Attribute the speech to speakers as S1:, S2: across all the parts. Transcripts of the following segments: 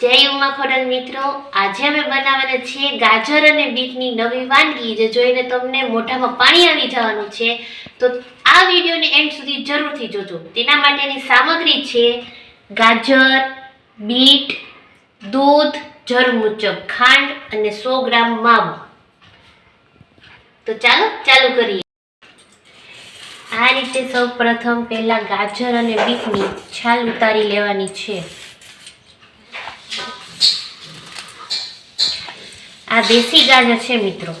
S1: જય ઉમા ખોડલ મિત્રો. આજે અમે બનાવવાના છીએ ગાજર અને બીટની નવી વાનગી. જે જોઈને તમને મોઢામાં પાણી આવી જવાનું છે, તો આ વિડીયોને એન્ડ સુધી જરૂરથી જોજો. તેના માટેની સામગ્રી છે ગાજર, બીટ, દૂધ જર મુજબ ખાંડ અને સો ગ્રામ માવો. તો ચાલો, ચાલુ કરીએ. આ રીતે સૌ પ્રથમ પહેલાં ગાજર અને બીટની છાલ ઉતારી લેવાની છે. આ દેશી ગાજર છે મિત્રો.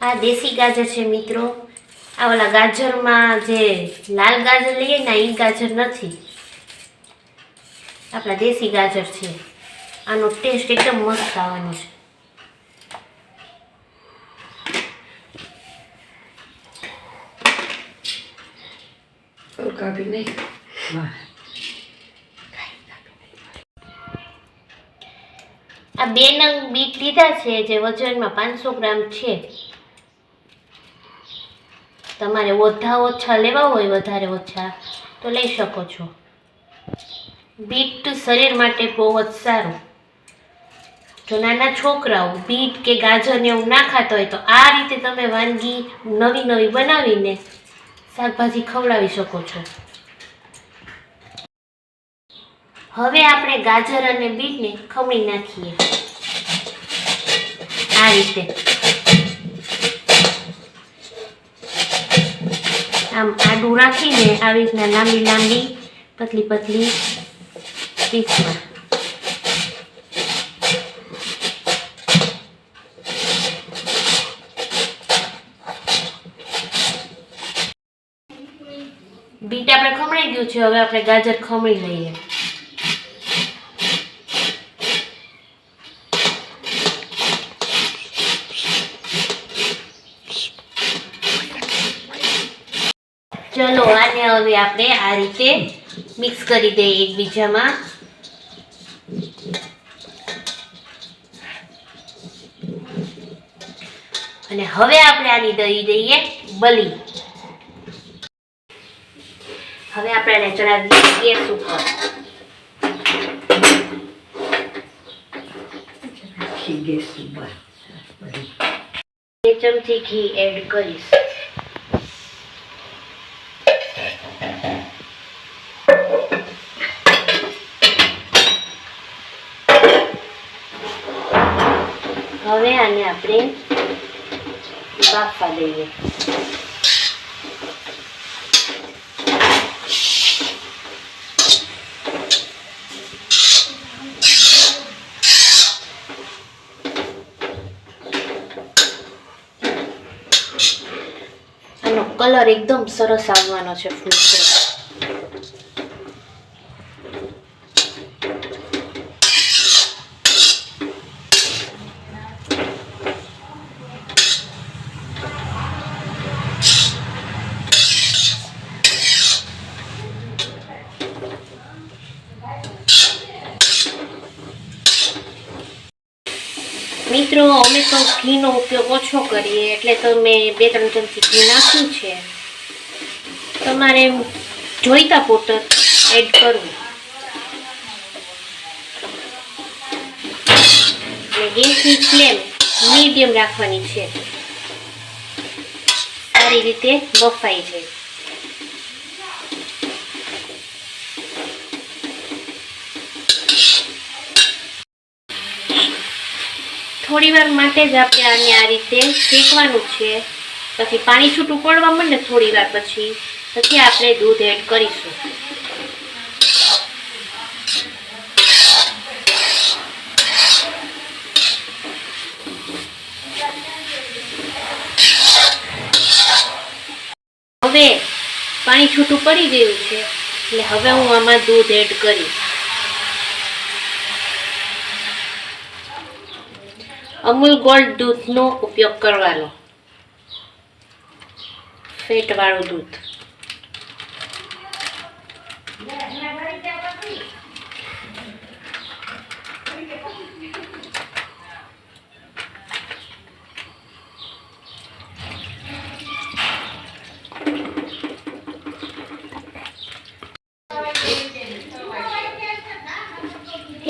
S1: આ દેશી ગાજર છે મિત્રો. આ ઓલા ગાજરમાં જે લાલ ગાજર લઈએ ને એ ગાજર નથી. આપણા દેશી ગાજર છે. આનો ટેસ્ટ એકદમ મસ્ત આવવાનો છે.
S2: કાપી નહીં
S1: આ બે નંગ બીટ લીધા છે જે વજનમાં પાંચસો ગ્રામ છે. તમારે ઓછા ઓછા લેવા હોય, વધારે ઓછા, તો લઈ શકો છો. બીટ શરીર માટે બહુ જ સારું. જો નાના છોકરાઓ બીટ કે ગાજર ને એવું ના ખાતા હોય, તો આ રીતે તમે વાનગી નવી નવી બનાવીને શાકભાજી ખવડાવી શકો છો. હવે આપણે ગાજર અને બીટને ખમણી નાખીએ. આ રીતે. આમ આડું રાખીને આવી રીતના લાંબી લાંબી, પતલી પતલી પીસમાં બીટ આપણે ખમણી ગયું છે, હવે આપણે ગાજર ખમણી લઈએ. ચલો, આને હવે આપણે આ રીતે મિક્સ કરી દઈએ એકબીજામાં. અને હવે આપણે આની દઈ દઈએ, બલી. હવે આપણે એને ચડાવીએ ગેસ ઉપર.
S2: ગેસ ઉપર.
S1: બે ચમચી ઘી એડ કરીશ. હવે આને આપણે બાફવા દઈએ આનો કલર એકદમ સરસ આવવાનો છે ફૂલ સરસ મિત્રો, અમે તો ઘીનો ઉપયોગ ઓછો કરીએ, એટલે તો મેં બે ત્રણ ચમચી ઘી નાખ્યું છે. તમારે જોઈતા પૂરતું એડ કરવું. અને ગેસની ફ્લેમ મીડિયમ રાખવાની છે. સારી રીતે બફાઈ જાય. થોડી વાર માટે જ આપણે આને આ રીતે શેકવાનું છે. પછી પાણી છૂટું પડવા માંડે થોડી વાર પછી. પછી આપણે દૂધ એડ કરીશું. હવે પાણી છૂટું પડી ગયું છે. એટલે હવે હું આમાં દૂધ એડ કરીશ. અમૂલ ગોલ્ડ દૂધનો ઉપયોગ કરવાનો. ફેટવાળું દૂધ.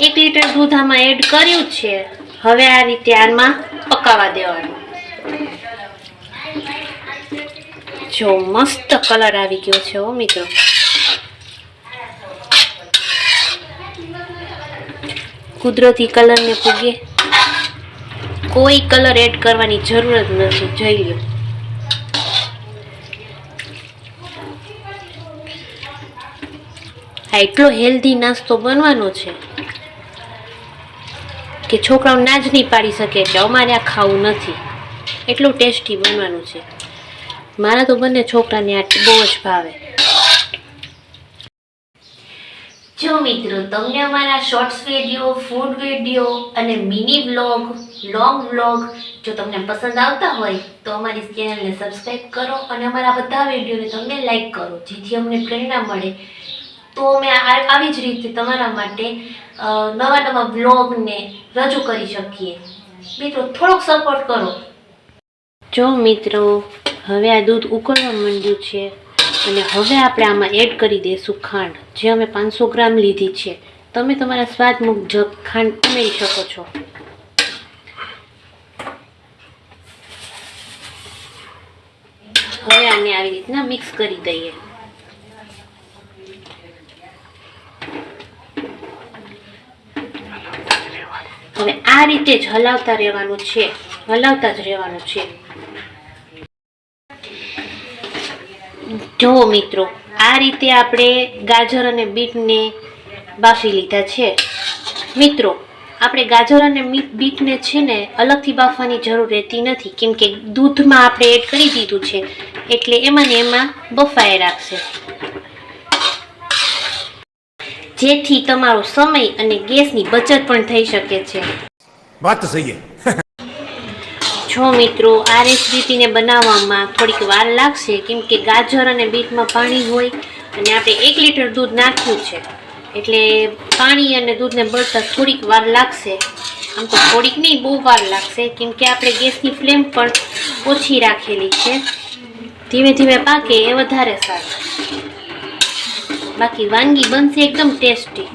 S1: એક લીટર દૂધ આમાં એડ કર્યું છે. હવે આ રીતે આમાં પકાવવા દેવાનું. જો મસ્ત કલર આવી ગયો છે હો મિત્રો. કુદરતી કલરને પૂગે કોઈ કલર એડ કરવાની જરૂર જ નથી. જોઈ લો. આ એટલો હેલ્ધી નાસ્તો બનવાનો છે. કે છોકરાઓ ના જ નહીં પાડી શકે કે અમારે આ ખાવું નથી. એટલું ટેસ્ટી બનવાનું છે. મારા તો બંને છોકરાને આ બહુ જ ભાવે. જો મિત્રો, તમને અમારા શોર્ટ્સ વીડિયો, ફૂડ વીડિયો અને મિની વ્લોગ, લોંગ વ્લોગ જો તમને પસંદ આવતા હોય, તો અમારી ચેનલને સબસ્ક્રાઈબ કરો અને અમારા બધા વિડીયોને તમને લાઈક કરો, જેથી અમને પ્રેરણા મળે. તો આ- આવી જ રીતે તમારા માટે નવા નવા બ્લોગને રજૂ કરી શકીએ. મિત્રો, થોડોક સપોર્ટ કરો. જો મિત્રો, હવે આ દૂધ ઉકળવા માંડ્યું છે અને હવે આપણે આમાં એડ કરી દઈશું ખાંડ, જે અમે પાંચસો ગ્રામ લીધી છે. તમે તમારા સ્વાદ મુજબ ખાંડ ઉમેરી શકો છો. હવે આને આવી રીતના મિક્સ કરી દઈએ. હવે આ રીતે જ હલાવતા રહેવાનું છે. હલાવતા જ રહેવાનું છે. જુઓ મિત્રો, આ રીતે આપણે ગાજર અને બીટને બાફી લીધા છે. મિત્રો, આપણે ગાજર અને બીટને છે ને અલગથી બાફવાની જરૂર રહેતી નથી, કેમ કે દૂધમાં આપણે એડ કરી દીધું છે. એટલે એમાં ને એમાં બફાઈ રાખશે. જેથી તમારો સમય અને ગેસની બચત પણ થઈ શકે છે.
S3: વાત સહી
S1: જો મિત્રો આ રેસીપીને બનાવવામાં થોડીક વાર લાગશે કેમ કે ગાજર અને બીટમાં પાણી હોય અને આપણે એક લીટર દૂધ નાખ્યું છે. એટલે પાણી અને દૂધને બળતા થોડીક વાર લાગશે. આમ તો થોડીક નહીં બહુ વાર લાગશે કેમ કે આપણે ગેસની ફ્લેમ પણ ઓછી રાખેલી છે. ધીમે ધીમે પાકે એ વધારે સારું. બાકી વાનગી બનશે એકદમ ટેસ્ટી.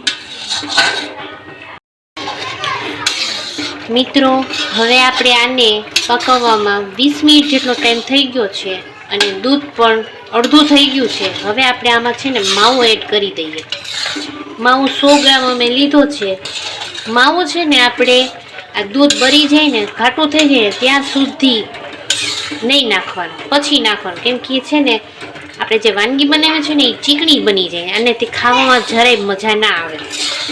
S1: મિત્રો, હવે આપણે આને પકવવામાં વીસ મિનિટ જેટલો ટાઈમ થઈ ગયો છે અને દૂધ પણ અડધું થઈ ગયું છે. હવે આપણે આમાં છે ને માવો એડ કરી દઈએ. માવો સો ગ્રામ અમે લીધો છે. માવો છે ને આપણે આ દૂધ બળી જાય ને, ઘાટું થઈ જાય ત્યાં સુધી નહીં નાખવાનું, પછી નાખવાનું. કેમ કે છે ને આપણે જે વાનગી બનાવે છે ને એ ચીકણી બની જાય અને તે ખાવામાં જરાય મજા ના આવે.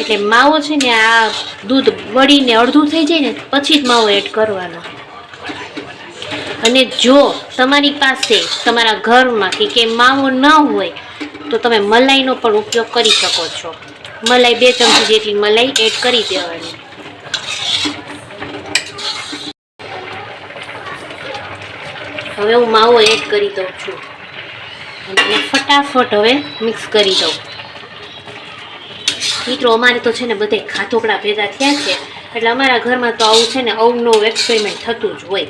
S1: એટલે માવો છે ને આ દૂધ બળીને અડધું થઈ જાય ને પછી જ માવો એડ કરવાનો. અને જો તમારી પાસે તમારા ઘરમાં કે કે માવો ન હોય, તો તમે મલાઈનો પણ ઉપયોગ કરી શકો છો. મલાઈ બે ચમચી જેટલી મલાઈ એડ કરી દેવાની. હવે હું માવો એડ કરી દઉં છું. અને ફટાફટ હવે મિક્સ કરી દઉં. મિત્રો, અમારે તો છે ને બધે ખાધોકડા ભેગા થયા છે. એટલે અમારા ઘરમાં તો આવું છે ને અવનવું એક્સપેરિમેન્ટ થતું જ હોય.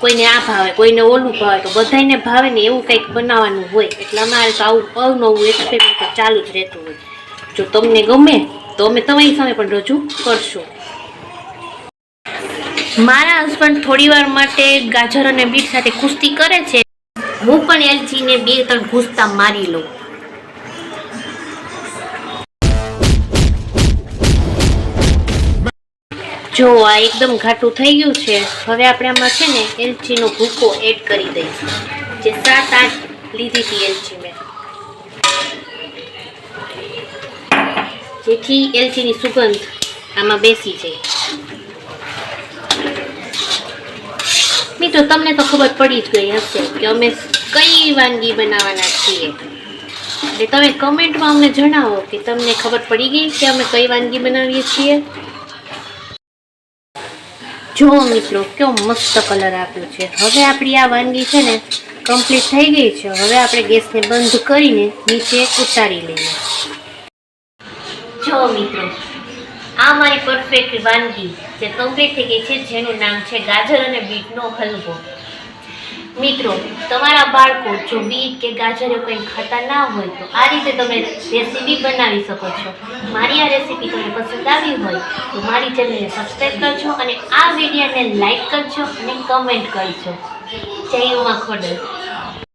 S1: કોઈને આ ભાવે, કોઈને ઓલું ભાવે, તો બધાને ભાવે ને એવું કંઈક બનાવવાનું હોય. એટલે અમારે તો આવું અવનવું એક્સપેરિમેન્ટ ચાલુ જ રહેતું હોય. જો તમને ગમે, તો અમે તમારી સામે પણ રજૂ કરશું. મારા હસબન્ડ થોડી વાર માટે ગાજર અને બીટ સાથે કુસ્તી કરે છે. હું પણ એલચીને બે ત્રણ ઘૂસતા મારી લઉં. જો આ એકદમ ઘાટું થઈ ગયું છે, હવે આપણે આમાં છે ને એલચીનો ભૂકો એડ કરી દઈશું. જે સાત આઠ લીધી હતી એલચી મેં. જેથી એલચીની સુગંધ આમાં બેસી જાય. મિત્રો, તમને તો ખબર પડી જ ગઈ હશે કે અમે કઈ વાનગી બનાવવાના છીએ? એટલે તમે કમેન્ટમાં અમને જણાવો કે તમને ખબર પડી ગઈ કે અમે કઈ વાનગી બનાવીએ છીએ? જુઓ મિત્રો, કેવો મસ્ત કલર આપ્યો છે. હવે આપણી આ વાનગી છે ને કમ્પ્લીટ થઈ ગઈ છે. હવે આપણે ગેસને બંધ કરીને નીચે ઉતારી લઈએ. જો મિત્રો, આ મારી પરફેક્ટ વાનગી જે કમ્પ્લીટ થઈ ગઈ છે, જેનું નામ છે ગાજર અને બીટનો હલવો. મિત્રો, તમારા બાળકો જો બીટ કે ગાજર કંઈ ખાતા ના હોય તો આ રીતે તમે રેસીપી બનાવી શકો છો. મારી આ રેસીપી તમને પસંદ આવી હોય તો મારી ચેનલને સબસ્ક્રાઈબ કરજો અને આ વિડીયોને લાઈક કરજો અને કમેન્ટ કરજો. જય ઉમા ખોડલ